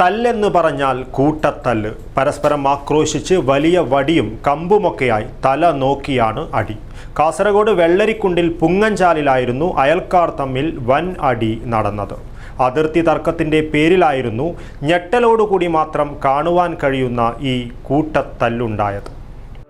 തല്ലെന്ന് പറഞ്ഞാൽ കൂട്ടത്തല്ല്. പരസ്പരം ആക്രോശിച്ച് വലിയ വടിയും കമ്പുമൊക്കെയായി തല നോക്കിയാണ് അടി. കാസർഗോഡ് വെള്ളരിക്കുണ്ടിൽ പുങ്ങഞ്ചാലിലായിരുന്നു അയൽക്കാർ തമ്മിൽ വൻ അടി നടന്നത്. അതിർത്തി തർക്കത്തിന്റെ പേരിലായിരുന്നു ഞെട്ടലോടുകൂടി മാത്രം കാണുവാൻ കഴിയുന്ന ഈ കൂട്ടത്തല്ലുണ്ടായത്.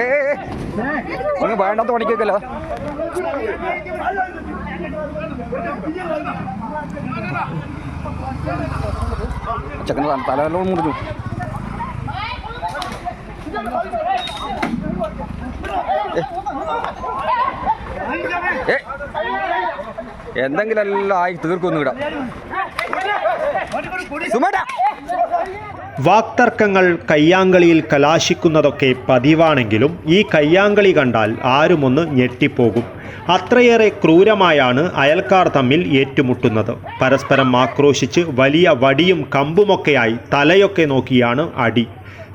ഏ ഒന്ന് വേണ്ടാത്ത പണിക്കേക്കല്ലോ ചെക്കന് തലവെല്ലാം മുറിഞ്ഞു. എന്തെങ്കിലും എല്ലാം ആയി തീർക്കൊന്നും ഇടാം വാക്തർക്കങ്ങൾ കയ്യാങ്കളിയിൽ കലാശിക്കുന്നതൊക്കെ പതിവാണെങ്കിലും ഈ കയ്യാങ്കളി കണ്ടാൽ ആരുമൊന്ന് ഞെട്ടിപ്പോകും. അത്രയേറെ ക്രൂരമായാണ് അയൽക്കാർ തമ്മിൽ ഏറ്റുമുട്ടുന്നത്. പരസ്പരം ആക്രോശിച്ച് വലിയ വടിയും കമ്പുമൊക്കെയായി തലയൊക്കെ നോക്കിയാണ് അടി.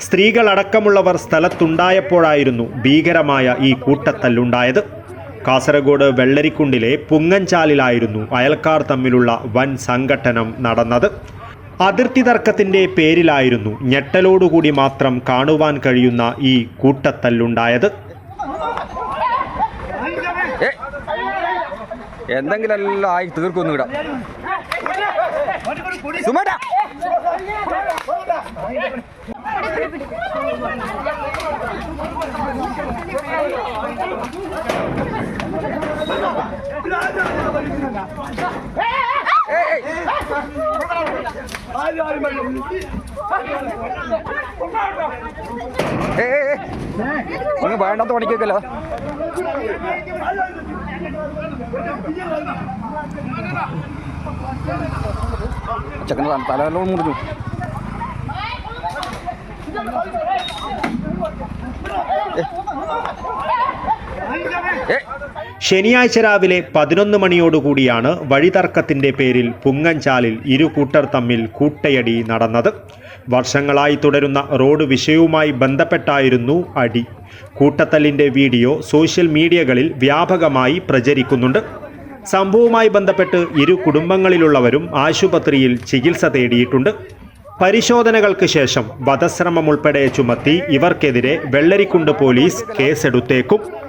സ്ത്രീകളടക്കമുള്ളവർ സ്ഥലത്തുണ്ടായപ്പോഴായിരുന്നു ഭീകരമായ ഈ കൂട്ടത്തല്ലുണ്ടായത്. കാസർഗോഡ് വെള്ളരിക്കുണ്ടിലെ പുങ്ങഞ്ചാലിലായിരുന്നു അയൽക്കാർ തമ്മിലുള്ള വൻ സംഘട്ടനം നടന്നത്. അതിർത്തി തർക്കത്തിന്റെ പേരിലായിരുന്നു ഞെട്ടലോടുകൂടി മാത്രം കാണുവാൻ കഴിയുന്ന ഈ കൂട്ടത്തല്ലുണ്ടായത്. എന്തെങ്കിലും എല്ലാം ഏ ഒന്ന് വേണ്ടാത്ത പണിക്കേക്കല്ലോ ചെക്കന് തലവെല്ലാം മുറിഞ്ഞു ഏ ശനിയാഴ്ച രാവിലെ പതിനൊന്ന് മണിയോടുകൂടിയാണ് വഴിതർക്കത്തിന്റെ പേരിൽ പുങ്ങഞ്ചാലിൽ ഇരു കൂട്ടർ തമ്മിൽ കൂട്ടയടി നടന്നത്. വർഷങ്ങളായി തുടരുന്ന റോഡ് വിഷയവുമായി ബന്ധപ്പെട്ടായിരുന്നു അടി. കൂട്ടത്തല്ലിന്റെ വീഡിയോ സോഷ്യൽ മീഡിയകളിൽ വ്യാപകമായി പ്രചരിക്കുന്നുണ്ട്. സംഭവവുമായി ബന്ധപ്പെട്ട് ഇരു കുടുംബങ്ങളിലുള്ളവരും ആശുപത്രിയിൽ ചികിത്സ തേടിയിട്ടുണ്ട്. പരിശോധനകൾക്ക് ശേഷം വധശ്രമം ഉൾപ്പെടെ ചുമത്തി ഇവർക്കെതിരെ വെള്ളരിക്കുണ്ട് പോലീസ് കേസെടുത്തേക്കും.